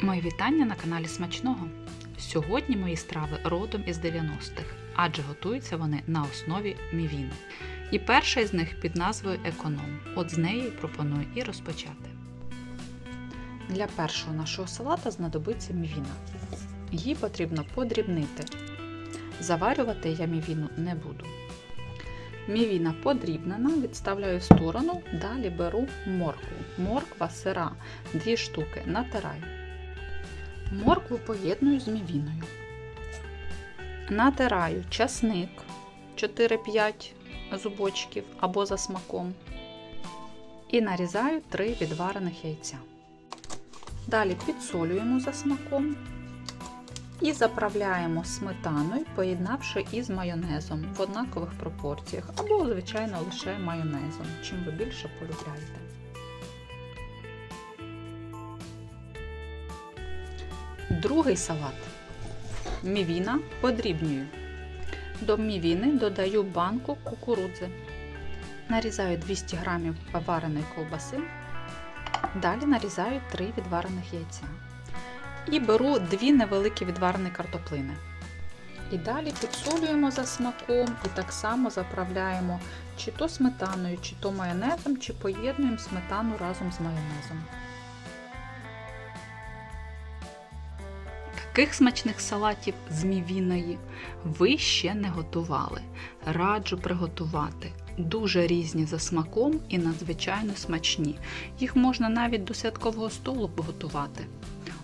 Мої вітання на каналі Смачного. Сьогодні мої страви родом із 90-х, адже готуються вони на основі мівіни. І перша із них під назвою Економ. От з неї пропоную і розпочати. Для першого нашого салата знадобиться мівіна. Її потрібно подрібнити. Заварювати я мівіну не буду. Мівіна подрібнена, відставляю в сторону, далі беру моркву. Морква сира, 2 штуки, натираю. Моркву поєдную з мівіною. Натираю часник 4-5 зубочків або за смаком. І нарізаю 3 відварених яйця. Далі підсолюємо за смаком і заправляємо сметаною, поєднавши із майонезом в однакових пропорціях, або, звичайно, лише майонезом, чим ви більше полюбляєте. Другий салат. Мівіна подрібнюю. До мівіни додаю банку кукурудзи. Нарізаю 200 г вареної ковбаси. Далі нарізаю 3 відварених яйця. І беру 2 невеликі відварені картоплини. І далі підсолюємо за смаком і так само заправляємо чи то сметаною, чи то майонезом, чи поєднуємо сметану разом з майонезом. Таких смачних салатів з мівіної ви ще не готували. Раджу приготувати. Дуже різні за смаком і надзвичайно смачні. Їх можна навіть до святкового столу готувати.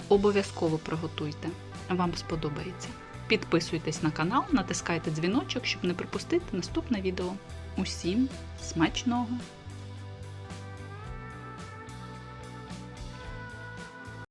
Обов'язково приготуйте, вам сподобається. Підписуйтесь на канал, натискайте дзвіночок, щоб не пропустити наступне відео. Усім смачного!